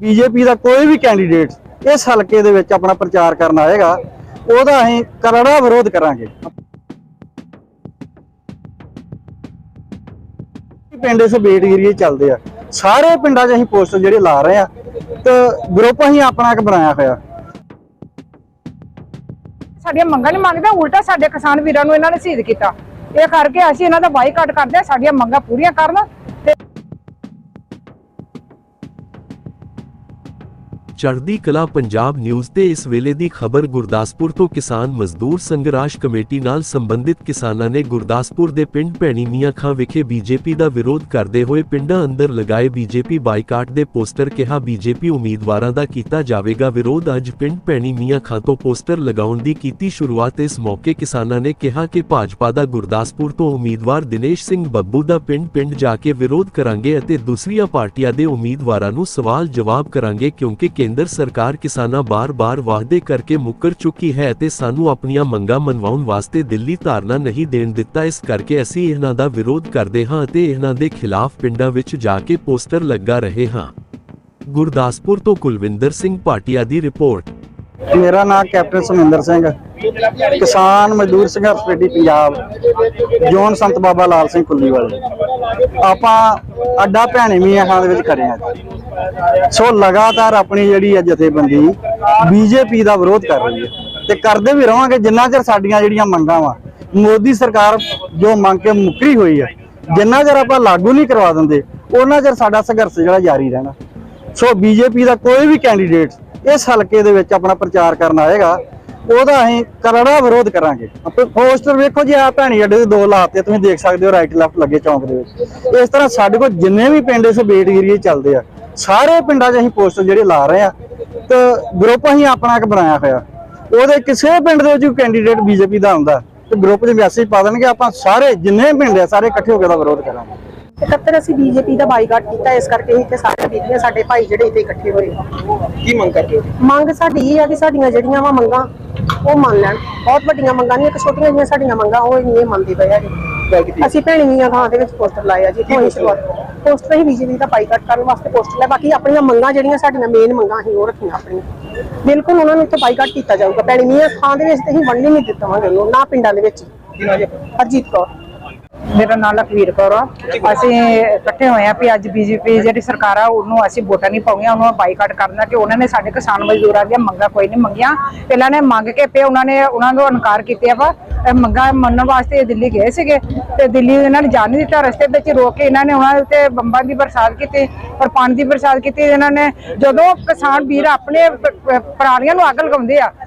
BJP ਦਾ ਕੋਈ ਵੀ candidate ਇਸ ਹਲਕੇ ਦੇ ਵਿੱਚ ਆਪਣਾ ਪ੍ਰਚਾਰ ਕਰਨ ਆਏਗਾ, ਉਹਦਾ ਅਸੀਂ ਕਰੜਾ ਵਿਰੋਧ ਕਰਾਂਗੇ। ਪਿੰਡ ਇਸ ਬੇਟ ਏਰੀਏ ਚੱਲਦੇ ਆ। ਸਾਰੇ ਪਿੰਡਾਂ 'ਚ ਅਸੀਂ ਪੋਸਟਰ ਜਿਹੜੇ ਲਾ ਰਹੇ ਆ ਤੇ ਗਰੁੱਪ ਅਸੀਂ ਆਪਣਾ ਇੱਕ ਬਣਾਇਆ ਹੋਇਆ। ਸਾਡੀਆਂ ਮੰਗਾਂ ਨਹੀਂ ਮੰਗਦੇ, ਉਲਟਾ ਸਾਡੇ ਕਿਸਾਨ ਵੀਰਾਂ ਨੂੰ ਇਹਨਾਂ ਨੇ ਸ਼ਹੀਦ ਕੀਤਾ। ਇਹ ਕਰਕੇ ਅਸੀਂ ਇਹਨਾਂ ਦਾ ਬਾਈਕਾਟ ਕਰਦੇ ਹਾਂ ਸਾਡੀਆਂ ਮੰਗਾਂ ਪੂਰੀਆਂ ਕਰਨ ਚੜ੍ਹਦੀ ਕਲਾ ਪੰਜਾਬ ਨਿਊਜ਼ ਤੇ ਇਸ ਵੇਲੇ ਦੀ ਖਬਰ ਗੁਰਦਾਸਪੁਰ ਤੋਂ ਕਿਸਾਨ ਮਜ਼ਦੂਰ ਸੰਘਰਸ਼ ਕਮੇਟੀ ਨਾਲ ਸੰਬੰਧਿਤ ਕਿਸਾਨਾਂ ਨੇ ਗੁਰਦਾਸਪੁਰ ਦੇ ਪਿੰਡ ਭੈਣੀ ਮੀਆਂ ਖਾਂ ਵਿਖੇ ਬੀਜੇਪੀ ਦਾ ਵਿਰੋਧ ਕਰਦੇ ਹੋਏ ਪਿੰਡਾਂ ਅੰਦਰ ਲਗਾਏ ਬੀਜੇਪੀ ਬਾਈਕਾਟ ਦੇ ਪੋਸਟਰ ਕਿਹਾ, ਬੀਜੇਪੀ ਉਮੀਦਵਾਰਾਂ ਦਾ ਕੀਤਾ ਜਾਵੇਗਾ ਵਿਰੋਧ। ਅੱਜ ਪਿੰਡ ਭੈਣੀ ਮੀਆਂ ਖਾਂ ਤੋਂ ਪੋਸਟਰ ਲਗਾਉਣ ਦੀ ਕੀਤੀ ਸ਼ੁਰੂਆਤ। ਇਸ ਮੌਕੇ ਕਿਸਾਨਾਂ ਨੇ ਕਿਹਾ ਕਿ ਭਾਜਪਾ ਦਾ ਗੁਰਦਾਸਪੁਰ ਤੋਂ ਉਮੀਦਵਾਰ ਦਿਨੇਸ਼ ਸਿੰਘ ਬੱਬੂ ਦਾ ਪਿੰਡ-ਪਿੰਡ ਜਾ ਕੇ ਵਿਰੋਧ ਕਰਾਂਗੇ ਅਤੇ ਦੂਸਰੀਆਂ ਪਾਰਟੀਆਂ ਦੇ ਉਮੀਦਵਾਰਾਂ ਨੂੰ ਸਵਾਲ ਜਵਾਬ ਕਰਾਂਗੇ ਕਿਉਂਕਿ ਕੇਂਦਰ ਸਰਕਾਰ ਕਿਸਾਨਾਂ ਬਾਰ-ਬਾਰ ਵਾਅਦੇ ਕਰਕੇ ਮੁੱਕਰ ਚੁੱਕੀ ਹੈ ਅਤੇ ਸਾਨੂੰ ਆਪਣੀਆਂ ਮੰਗਾਂ ਮਨਵਾਉਣ ਵਾਸਤੇ ਦਿੱਲੀ ਧਾਰਨਾ ਨਹੀਂ ਦੇਣ ਦਿੱਤਾ। ਇਸ ਕਰਕੇ ਅਸੀਂ ਇਹਨਾਂ ਦਾ ਵਿਰੋਧ ਕਰਦੇ ਹਾਂ ਅਤੇ ਇਹਨਾਂ ਦੇ ਖਿਲਾਫ ਪਿੰਡਾਂ ਵਿੱਚ ਜਾ ਕੇ ਪੋਸਟਰ ਲੱਗਾ ਰਹੇ ਹਾਂ। ਗੁਰਦਾਸਪੁਰ ਤੋਂ ਕੁਲਵਿੰਦਰ ਸਿੰਘ ਭਾਟੀਆ ਦੀ ਰਿਪੋਰਟ। ਮੇਰਾ ਨਾਮ ਕੈਪਟਨ ਸੁਮਿੰਦਰ ਸਿੰਘ ਕਿਸਾਨ ਮਜ਼ਦੂਰ ਸੰਘਰਸ਼ ਕਮੇਟੀ, ਪੰਜਾਬ। ਜੋਨ ਸੰਤ ਬਾਬਾ ਲਾਲ ਸਿੰਘ ਕੁੱਲੀ ਵਾਲੇ ਆਪਾਂ ਅੱਡਾ ਭੈਣੇ ਮੀਆਂ ਦੇ ਵਿੱਚ ਕਰੇ ਸੋ ਲਗਾਤਾਰ ਆਪਣੀ ਜਿਹੜੀ ਹੈ ਜਥੇਬੰਦੀ ਬੀਜੇਪੀ ਦਾ ਵਿਰੋਧ ਕਰ ਰਹੀ ਹੈ। ਤੇ ਕਰਦੇ ਵੀ ਰਵਾਂਗੇ, ਜਿੰਨਾ ਚਿਰ ਸਾਡੀਆਂ ਜਿਹੜੀਆਂ ਮੰਗਾਂ ਵਾ, ਮੋਦੀ ਸਰਕਾਰ ਜੋ ਮੰਗ ਕੇ ਮੁੱਕਰੀ ਹੋਈ ਹੈ, ਜਿੰਨਾ ਚਿਰ ਆਪਾਂ ਲਾਗੂ ਨਹੀਂ ਕਰਵਾ ਦਿੰਦੇ, ਉਹਨਾਂ ਚਿਰ ਸਾਡਾ ਸੰਘਰਸ਼ ਜਿਹੜਾ ਜਾਰੀ ਰਹਿਣਾ। ਸੋ ਬੀਜੇਪੀ ਦਾ ਕੋਈ ਵੀ ਕੈਂਡੀਡੇਟ ਇਸ ਹਲਕੇ ਦੇ ਵਿੱਚ ਆਪਣਾ ਪ੍ਰਚਾਰ ਕਰਨ ਆਏਗਾ ਉਹਦਾ ਅਸੀਂ ਕਰੜਾ ਵਿਰੋਧ ਕਰਾਂਗੇ। ਆਪੇ ਪੋਸਟਰ ਵੇਖੋ ਜੀ ਆ ਭੈਣੀ ਅੱਡੇ ਦੇ ਦੋ ਲਾਤੇ ਤੁਸੀਂ ਦੇਖ ਸਕਦੇ ਹੋ ਰਾਈਟ ਲੈਫਟ ਲੱਗੇ ਚੌਂਕ ਦੇ ਵਿੱਚ। ਇਸ ਤਰ੍ਹਾਂ ਸਾਡੇ ਕੋਲ ਜਿੰਨੇ ਵੀ ਪਿੰਡ ਇਸ ਬੇਟ ਏਰੀਏ ਚੱਲਦੇ ਆ ਸਾਰੇ ਪਿੰਡਾਂ 'ਚ ਅਸੀਂ ਪੋਸਟਰ ਜਿਹੜੇ ਲਾ ਰਹੇ ਆ ਤੇ ਗਰੁੱਪ ਅਸੀਂ ਆਪਣਾ ਇੱਕ ਬਣਾਇਆ ਹੋਇਆ। ਉਹਦੇ ਕਿਸੇ ਪਿੰਡ ਦੇ ਵਿੱਚ ਕੈਂਡੀਡੇਟ ਬੀਜੇਪੀ ਦਾ ਹੁੰਦਾ ਤੇ ਗਰੁੱਪ 'ਚ ਮੈਸੇਜ ਪਾ ਦੇਣਗੇ ਆਪਾਂ ਸਾਰੇ ਜਿੰਨੇ ਪਿੰਡ ਆ ਸਾਰੇ ਇਕੱਠੇ ਹੋ ਕੇ ਦਾ ਵਿਰੋਧ ਕਰਾਂਗੇ। ਇਕੱਤਰ ਅਸੀਂ ਬੀਜੇਪੀ ਦਾ ਬਾਈਕਾਟ ਕੀਤਾ ਇਸ ਕਰਕੇ ਹੀ ਕਿ ਸਾਰੇ ਬੀਬੀਆਂ ਸਾਡੇ ਭਾਈ ਜਿਹੜੇ ਇੱਥੇ ਇਕੱਠੇ ਹੋਏ ਕੀ ਮੰਗ ਕਰਦੇ ਹੋ? ਮੰਗ ਸਾਡੀ ਇਹ ਆ ਕਿ ਸਾਡੀਆਂ ਜਿਹੜੀਆਂ ਵਾ ਮੰਗਾਂ ਉਹ ਮੰਨ ਲੈਣ। ਬਹੁਤ ਵੱਡੀਆਂ ਮੰਗਾਂ ਨਹੀਂ ਇੱਕ ਛੋਟੀਆਂ ਜਿਹੀਆਂ ਸਾਡੀਆਂ ਮੰਗਾਂ ਉਹ ਨਹੀਂ ਮੰਨਦੇ ਪਏ ਹੈਗੇ। ਅਸੀਂ ਭੈਣੀ ਮੀਆਂ ਖਾਂ ਦੇ ਵਿੱਚ ਪੋਸਟਰ ਲਾਏ ਆ ਜੀ ਤੋਂ ਹੀ ਸ਼ੁਰੂਆਤ ਪੋਸਟਰ ਹੀ ਬੀਜੇਪੀ ਦਾ ਬਾਈਕਾਟ ਕਰਨ ਵਾਸਤੇ ਪੋਸਟਰ ਲਾਏ ਬਾਕੀ ਆਪਣੀਆਂ ਮੰਗਾਂ ਜਿਹੜੀਆਂ ਸਾਡੀਆਂ ਮੇਨ ਮੰਗਾਂ ਅਸੀਂ ਉਹ ਰੱਖੀਆਂ ਆਪਣੀਆਂ। ਬਿਲਕੁਲ ਉਹਨਾਂ ਨੂੰ ਇੱਥੇ ਬਾਈਕਾਟ ਕੀਤਾ ਜਾਊਗਾ। ਭੈਣੀ ਮੀਆਂ ਖਾਂ ਦੇ ਵਿੱਚ ਤੇ ਅਸੀਂ ਵੰਡ ਹੀ ਨਹੀਂ ਦਿੱਤਾਵਾਂਗੇ ਉਹਨੂੰ ਨਾ ਪਿੰਡਾਂ ਦੇ ਵਿੱਚ। ਹਰਜੀਤ ਕੌਰ। ਮੇਰਾ ਨਾਮ ਲਖਵੀਰ ਕੌਰ ਆ। ਅਸੀਂ ਇਕੱਠੇ ਹੋਏ ਆ ਵੀ ਅੱਜ ਬੀਜੇਪੀ ਜਿਹੜੀ ਸਰਕਾਰ ਆ, ਉਹਨੂੰ ਅਸੀਂ ਵੋਟਾਂ ਨਹੀਂ ਪਾਉਣੀਆਂ, ਉਹਨੂੰ ਬਾਈਕਾਟ ਕਰਨਾ ਕਿ ਉਹਨਾਂ ਨੇ ਸਾਡੇ ਕਿਸਾਨ ਮਜ਼ਦੂਰਾਂ ਦੀਆਂ ਮੰਗਾਂ ਕੋਈ ਨਹੀਂ ਮੰਗੀਆਂ। ਪਹਿਲਾਂ ਨੇ ਮੰਗ ਕੇ ਪਏ ਉਹਨਾਂ ਨੇ ਉਹਨਾਂ ਨੂੰ ਇਨਕਾਰ ਕੀਤਾ ਵਾ ਮੰਗਾਂ ਮੰਨਣ ਵਾਸਤੇ ਦਿੱਲੀ ਗਏ ਸੀਗੇ ਤੇ ਦਿੱਲੀ ਇਹਨਾਂ ਨੇ ਜਾਣ ਨਹੀਂ ਦਿੱਤਾ, ਰਸਤੇ ਵਿੱਚ ਰੋਕ ਕੇ ਇਹਨਾਂ ਨੇ ਉਹਨਾਂ ਦੇ ਉੱਤੇ ਬੰਬਾਂ ਦੀ ਬਰਸਾਤ ਕੀਤੀ ਪਰ ਪਾਣੀ ਦੀ ਬਰਸਾਤ ਕੀਤੀ। ਇਹਨਾਂ ਨੇ ਜਦੋਂ ਕਿਸਾਨ ਵੀਰ ਆਪਣੇ ਪ- ਪਰਾਲੀਆਂ ਨੂੰ ਅੱਗ ਲਗਾਉਂਦੇ ਆ